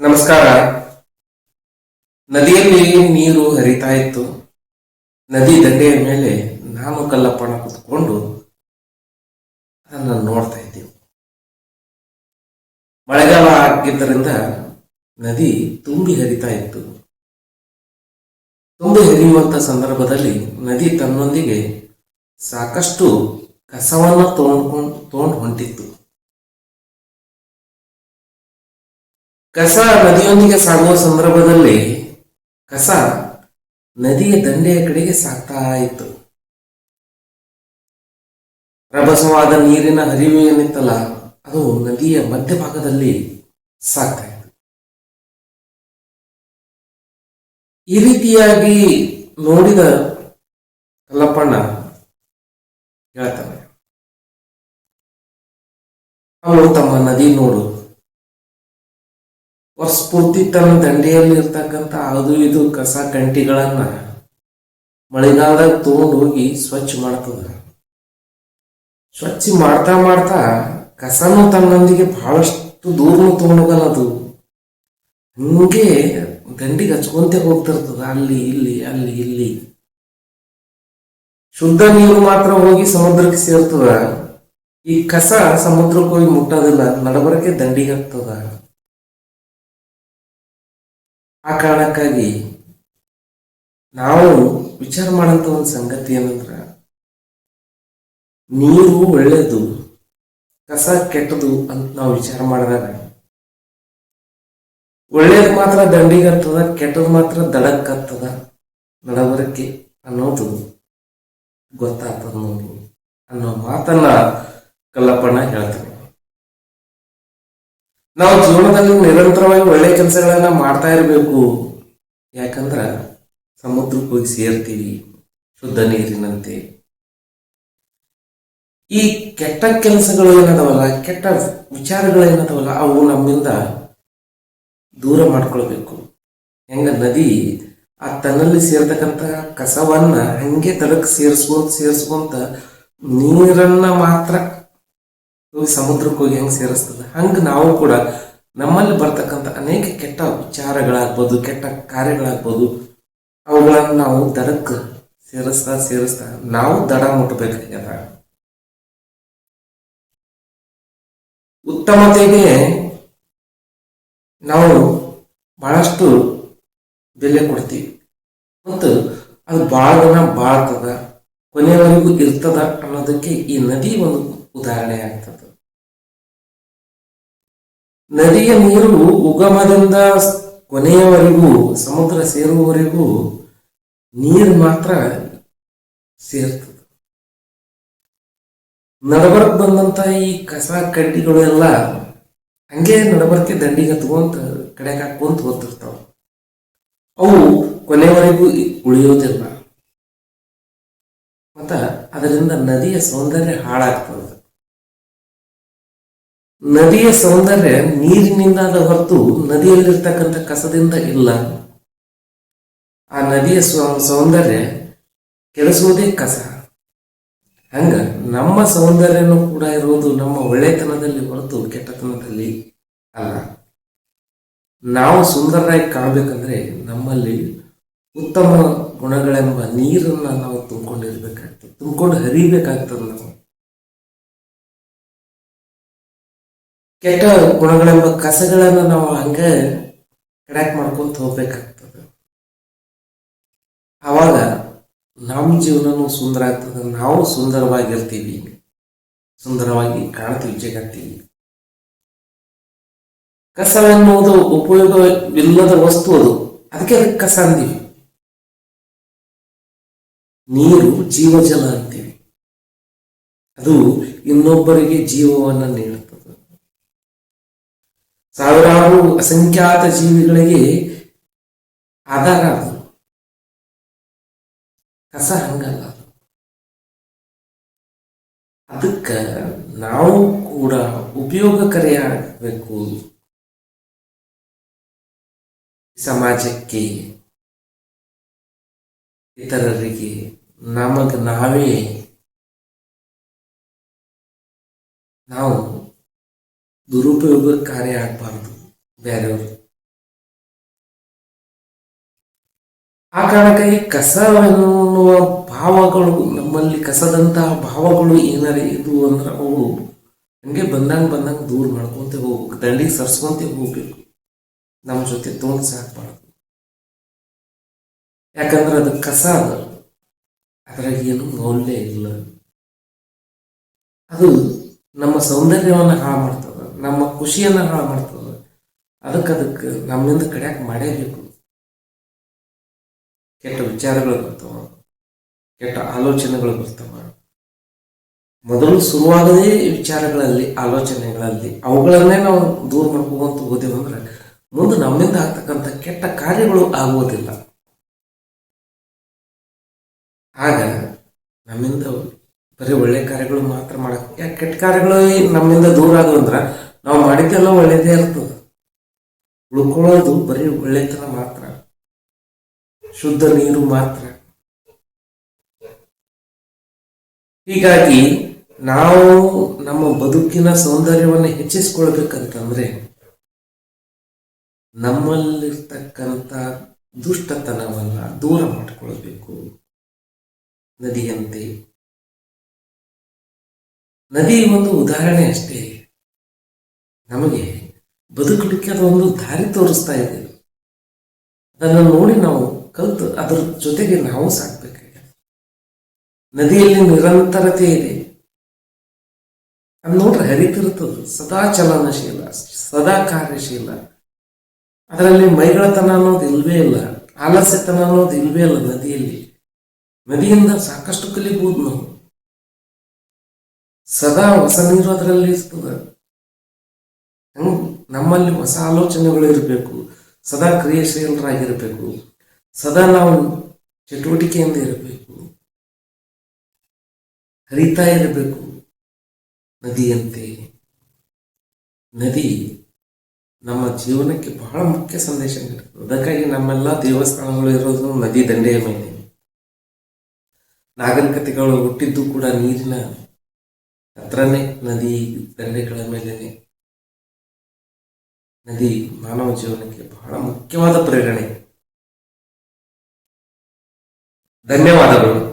ನಮಸ್ಕಾರ. ನದಿಯಲ್ಲಿ ನೀರು ಹರಿತಾ ಇತ್ತು. ನದಿ ದಂಡೆಯ ಮೇಲೆ ನಾನು ಕಲ್ಲಪ್ಪಣ ಕುತ್ಕೊಂಡು ಅದನ್ನು ನೋಡ್ತಾ ಇದ್ದೀವಿ. ಮಳೆಗಾಲ ಆಗಿದ್ದರಿಂದ ನದಿ ತುಂಬಿ ಹರಿತಾ ಇತ್ತು. ತುಂಬಿ ಹರಿಯುವಂತ ಸಂದರ್ಭದಲ್ಲಿ ನದಿ ತನ್ನೊಂದಿಗೆ ಸಾಕಷ್ಟು ಕಸವನ್ನು ತೋಂಡ್ಕೊಂಡು ತೋಂಡ್ ಹೊಂಟಿತ್ತು ಕಸ ನದಿಯೊಂದಿಗೆ ಸಾಗುವ ಸಂದರ್ಭದಲ್ಲಿ ಕಸ ನದಿಯ ದಂಡೆಯ ಕಡೆಗೆ ಸಾಗ್ತಾ ಇತ್ತು. ರಭಸವಾದ ನೀರಿನ ಹರಿವು ಏನಿತ್ತಲ್ಲ ಅದು ನದಿಯ ಮಧ್ಯಭಾಗದಲ್ಲಿ ಸಾಗ್ತಾ ಇತ್ತು. ಈ ರೀತಿಯಾಗಿ ನೋಡಿದ ಕಲ್ಲಪ್ಪಣ್ಣ ಹೇಳ್ತಾನೆ ಅವರು ತಮ್ಮ ನದಿ ನೋಡು. ವರ್ಷಪೂರ್ತಿ ತನ್ನ ದಂಡೆಯಲ್ಲಿ ಇರ್ತಕ್ಕಂಥ ಅದು ಇದು ಕಸ ಕಂಟಿಗಳನ್ನ ಮಳೆಗಾಲದಾಗ ತಗೊಂಡು ಹೋಗಿ ಸ್ವಚ್ಛ ಮಾಡ್ತದ. ಸ್ವಚ್ಛ ಮಾಡ್ತಾ ಮಾಡ್ತಾ ಕಸನು ತನ್ನೊಂದಿಗೆ ಬಹಳಷ್ಟು ದೂರನು ತಗೊಂಡೋಗಲ್ಲ ಅದು. ಹಂಗೆ ದಂಡಿಗೆ ಹಚ್ಕೊಂತೆ ಹೋಗ್ತಿರ್ತದ, ಅಲ್ಲಿ, ಇಲ್ಲಿ ಅಲ್ಲಿ, ಇಲ್ಲಿ. ಶುದ್ಧ ನೀರು ಮಾತ್ರ ಹೋಗಿ ಸಮುದ್ರಕ್ಕೆ ಸೇರ್ತದ. ಈ ಕಸ ಸಮುದ್ರಕ್ಕೆ ಹೋಗಿ ಮುಟ್ಟೋದಿಲ್ಲ ನಡಬರಕ್ಕೆ ದಂಡಿಗೆ ಆಗ್ತದ ಆ ಕಾರಣಕ್ಕಾಗಿ ನಾವು ವಿಚಾರ ಮಾಡಂತ ಒಂದು ಸಂಗತಿ ಏನಂದ್ರ, ನೀರು ಒಳ್ಳೇದು, ಕಸ ಕೆಟ್ಟದು ಅಂತ ನಾವು ವಿಚಾರ ಮಾಡಿದಾಗ, ಒಳ್ಳೇದು ಮಾತ್ರ ದಂಡಿಗತ್ತದ ಕೆಟ್ಟದ್ ಮಾತ್ರ ದಡಕ್ಕತ್ತದ ನಡವರಿಕೆ ಅನ್ನೋದು ಗೊತ್ತಾಗ್ತದ ನೋಡಿ ಅನ್ನೋ ಮಾತನ್ನ ಕಲ್ಲಪ್ಪಣ್ಣ ಹೇಳ್ತಾನೆ ನಾವು ಜೀವನದಲ್ಲಿ ನಿರಂತರವಾಗಿ ಒಳ್ಳೆ ಕೆಲಸಗಳನ್ನ ಮಾಡ್ತಾ ಇರಬೇಕು. ಯಾಕಂದ್ರ ಸಮುದ್ರಕ್ಕೆ ಹೋಗಿ ಸೇರ್ತೀವಿ, ಶುದ್ಧ ನೀರಿನಂತೆ. ಈ ಕೆಟ್ಟ ಕೆಲಸಗಳು ಏನದವಲ್ಲ, ಕೆಟ್ಟ ವಿಚಾರಗಳು ಏನದವಲ್ಲ, ಅವು ನಮ್ಮಿಂದ ದೂರ ಮಾಡ್ಕೊಳ್ಬೇಕು. ಹೆಂಗ ನದಿ ಆ ತನ್ನಲ್ಲಿ ಸೇರ್ತಕ್ಕಂತ ಕಸವನ್ನ ಹಂಗೆ ತಲಕ್ ಸೇರಿಸ್ಕೊಂತ ಸೇರಿಸ್ಕೊಂತ ನೀರನ್ನ ಮಾತ್ರ ಹೋಗಿ ಸಮುದ್ರಕ್ಕೆ ಹೋಗಿ ಹೆಂಗೆ ಸೇರಿಸ್ತದೆ? ಹಂಗೆ ನಾವು ಕೂಡ ನಮ್ಮಲ್ಲಿ ಬರ್ತಕ್ಕಂಥ ಅನೇಕ ಕೆಟ್ಟ ವಿಚಾರಗಳಾಗ್ಬೋದು, ಕೆಟ್ಟ ಕಾರ್ಯಗಳಾಗ್ಬೋದು, ಅವುಗಳನ್ನು ನಾವು ದಡಕ್ಕೆ ಸೇರಿಸ್ತಾ ಸೇರಿಸ್ತಾ ನಾವು ದಡ ಮುಟ್ಟಬೇಕಾಗ್ಯದ ಉತ್ತಮತೆಗೆ ನಾವು ಬಹಳಷ್ಟು ಬೆಲೆ ಕೊಡ್ತೀವಿ. ಮತ್ತು ಅದು ಬಾಳ ದಿನ ಬಾಳ್ತದ ಕೊನೆಯವರೆಗೂ ಇರ್ತದ ಅನ್ನೋದಕ್ಕೆ ಈ ನದಿ ಒಂದು ಉದಾಹರಣೆ ಆಗ್ತದೆ ನದಿಯ ನೀರು ಉಗಮದಿಂದ ಕೊನೆಯವರೆಗೂ, ಸಮುದ್ರ ಸೇರುವವರೆಗೂ ನೀರು ಮಾತ್ರ ಸೇರ್ತದೆ. ನಡಬರ್ಕ್ ಬಂದಂತ ಈ ಕಸ ಕಡ್ಡಿಗಳು ಎಲ್ಲ ಹಂಗೆ ನಡಬರ್ಕೆ ದಂಡಿಗೆ ಹತ್ಕೊಂತ ಕಡೆಗೆ ಹಾಕೊಂತ ಹೋಗ್ತಿರ್ತಾವ. ಅವು ಕೊನೆವರೆಗೂ ಉಳಿಯೋದಿಲ್ಲ. ಮತ್ತ ಅದರಿಂದ ನದಿಯ ಸೌಂದರ್ಯ ಹಾಳಾಗ್ತದೆ. ನದಿಯ ಸೌಂದರ್ಯ ನೀರಿನಿಂದಾದ ಹೊರತು ನದಿಯಲ್ಲಿರ್ತಕ್ಕಂಥ ಕಸದಿಂದ ಇಲ್ಲ. ಆ ನದಿಯ ಸೌಂದರ್ಯ ಕೆಡಿಸುವುದೇ ಕಸ. ಹಂಗ ನಮ್ಮ ಸೌಂದರ್ಯನೂ ಕೂಡ ಇರುವುದು ನಮ್ಮ ಒಳ್ಳೆತನದಲ್ಲಿ ಹೊರತು ಕೆಟ್ಟತನದಲ್ಲಿ ಅಲ್ಲ. ನಾವು ಸುಂದರರಾಗಿ ಕಾಣಬೇಕಂದ್ರೆ ನಮ್ಮಲ್ಲಿ ಉತ್ತಮ ಗುಣಗಳೆಂಬ ನೀರನ್ನ ನಾವು ತುಂಬಿಕೊಂಡಿರ್ಬೇಕಾಗ್ತದೆ, ತುಂಬಿಕೊಂಡು ಹರಿಬೇಕಾಗ್ತದೆ ನಾವು. ಕೆಟ್ಟ ಗುಣಗಳೆಂಬ ಕಸಗಳನ್ನು ನಾವು ಹಂಗೆ ಕಡಾಕ್ ಮಾಡ್ಕೊಂತ ಹೋಗ್ಬೇಕಾಗ್ತದೆ. ಆವಾಗ ನಮ್ಮ ಜೀವನನೂ ಸುಂದರ ಆಗ್ತದೆ. ನಾವು ಸುಂದರವಾಗಿರ್ತೀವಿ. ಸುಂದರವಾಗಿ ಕಾಣ್ತೀವಿ, ಜಗತ್ತೀವಿ. ಕಸವೆನ್ನುವುದು ಉಪಯೋಗವಿಲ್ಲದ ವಸ್ತು ಅದು. ಅದಕ್ಕೆ ಅದಕ್ಕೆ ಕಸ ಅಂತೀವಿ. ನೀರು ಜೀವಜಲ ಅಂತೀವಿ. ಅದು ಇನ್ನೊಬ್ಬರಿಗೆ ಜೀವವನ್ನ ನೀಡುತ್ತದೆ ಸಾವಿರಾರು ಅಸಂಖ್ಯಾತ ಜೀವಿಗಳಿಗೆ ಆಧಾರ ಅದು ಕಸ ಹಂಗಲ್ಲ ಅದು. ಅದಕ್ಕ ನಾವು ಕೂಡ ಉಪಯೋಗಕಾರಿಯಾಗಬೇಕು ಸಮಾಜಕ್ಕೆ, ಇತರರಿಗೆ ನಮಗ ನಾವೇ, ನಾವು ದುರುಪಯೋಗಕಾರಿ ಆಗಬಾರದು ಬೇರೆಯವರು. ಆ ಕಾರಣಕ್ಕಾಗಿ ಕಸ ಅನ್ನುವ ಭಾವಗಳು, ನಮ್ಮಲ್ಲಿ ಕಸದಂತಹ ಭಾವಗಳು ಏನಾರ ಇದು ಅಂದ್ರೆ ಅವು ಹಂಗೆ ಬಂದಂಗ ಬಂದಂಗ ದೂರ ಮಾಡ್ಕೊಂತ ಹೋಗ್ಬೇಕು, ದಂಡಿಗೆ ಸರ್ಸ್ಕೊಂತ ಹೋಗ್ಬೇಕು. ನಮ್ಮ ಜೊತೆ ತೊಗೊಂಡು ಸಾಕ್ಬಾರ್ದು. ಯಾಕಂದ್ರೆ ಅದು ಕಸ ಅದು. ಅದ್ರಾಗ ಏನು ಮೌಲ್ಯ ಇಲ್ಲ. ಅದು ನಮ್ಮ ಸೌಂದರ್ಯವನ್ನು ಹಾಳು ಮಾಡ್ತದೆ. ನಮ್ಮ ಖುಷಿಯನ್ನ ಹಾಳು ಮಾಡ್ತದೆ. ಅದಕ್ಕೆ ಅದಕ್ಕೆ ನಮ್ಮಿಂದ ಕಡ್ಯಾಕ್ ಮಾಡೇಬೇಕು. ಕೆಟ್ಟ ವಿಚಾರಗಳು ಬರ್ತಾವ. ಕೆಟ್ಟ ಆಲೋಚನೆಗಳು ಬರ್ತಾವ. ಮೊದಲು ಶುರುವಾಗದೇ ವಿಚಾರಗಳಲ್ಲಿ, ಆಲೋಚನೆಗಳಲ್ಲಿ ಅವುಗಳನ್ನೇ ನಾವು ದೂರ ಮಾಡ್ಕೊಂತ ಹೋದೆವಂದ್ರೆ ಮುಂದೆ ನಮ್ಮಿಂದ ಆಗ್ತಕ್ಕಂಥ ಕೆಟ್ಟ ಕಾರ್ಯಗಳು ಆಗುವುದಿಲ್ಲ. ಆಗ ನಮ್ಮಿಂದ ಬರೀ ಒಳ್ಳೆ ಕಾರ್ಯಗಳು ಮಾತ್ರ ಮಾಡಕ್, ಯಾಕೆ ಕೆಟ್ಟ ಕಾರ್ಯಗಳು ನಮ್ಮಿಂದ ದೂರ ಆದವು ಅಂದ್ರೆ ನಾವು ಮಾಡಿದ್ದೆಲ್ಲ ಒಳ್ಳೇದೇ ಇರ್ತದೆ. ಉಳ್ಕೊಳ್ಳೋದು ಬರೀ ಒಳ್ಳೆತನ ಮಾತ್ರ. ಶುದ್ಧ ನೀರು ಮಾತ್ರ. ಹೀಗಾಗಿ ನಾವು ನಮ್ಮ ಬದುಕಿನ ಸೌಂದರ್ಯವನ್ನು ಹೆಚ್ಚಿಸ್ಕೊಳ್ಬೇಕಂತಂದ್ರೆ ನಮ್ಮಲ್ಲಿರ್ತಕ್ಕಂಥ ದುಷ್ಟತನವನ್ನ ದೂರ ಮಾಡಿಕೊಳ್ಬೇಕು. ನದಿಯಂತೆ. ನದಿ ಒಂದು ಉದಾಹರಣೆ ಅಷ್ಟೇ. ನಮಗೆ ಬದುಕಲಿಕ್ಕೆ ಅದು ಒಂದು ದಾರಿ ತೋರಿಸ್ತಾ ಇದೆ. ಅದನ್ನು ನೋಡಿ ನಾವು ಕಲಿತು ಅದರ ಜೊತೆಗೆ ನಾವು ಸಾಕ್ಬೇಕಾಗಿದೆ. ನದಿಯಲ್ಲಿ ನಿರಂತರತೆ ಇದೆ. ಅದು ನೋಡ್ರೆ ಹರಿತಿರ್ತದೆ ಸದಾ ಚಲನಶೀಲ, ಸದಾ ಕಾರ್ಯಶೀಲ. ಅದರಲ್ಲಿ ಮೈಗಳತನ ಅನ್ನೋದು ಇಲ್ವೇ ಇಲ್ಲ. ಆಲಸ್ಯತನ ಅನ್ನೋದು ಇಲ್ವೇ ಇಲ್ಲ ನದಿಯಲ್ಲಿ. ನದಿಯಿಂದ ಸಾಕಷ್ಟು ಕಲಿಬಹುದು ನಾವು. ಸದಾ ಹೊಸ ನೀರು ಅದರಲ್ಲಿ ಇರ್ತದೆ. ನಮ್ಮಲ್ಲಿ ಹೊಸ ಆಲೋಚನೆಗಳು ಇರಬೇಕು. ಸದಾ ಕ್ರಿಯಾಶೀಲರಾಗಿರಬೇಕು. ಸದಾ ನಾವು ಚಟುವಟಿಕೆಯಿಂದ ಇರಬೇಕು. ಹರಿತಾ ಇರಬೇಕು. ನದಿಯಂತೆ. ನದಿ ನಮ್ಮ ಜೀವನಕ್ಕೆ ಬಹಳ ಮುಖ್ಯ ಸಂದೇಶ ಅದಕ್ಕಾಗಿ ನಮ್ಮೆಲ್ಲ ದೇವಸ್ಥಾನಗಳು ಇರೋದು ನದಿ ದಂಡೆಯ ಮೇಲೆ. ನಾಗರಿಕತೆಗಳು ಹುಟ್ಟಿದ್ದು ಕೂಡ ನೀರಿನ ಹತ್ರನೇ, ನದಿ ದಂಡೆಗಳ ಮೇಲೇನೆ. ನದಿ ಮಾನವ ಜೀವನಕ್ಕೆ ಬಹಳ ಮುಖ್ಯವಾದ ಪ್ರೇರಣೆ. ಧನ್ಯವಾದಗಳು.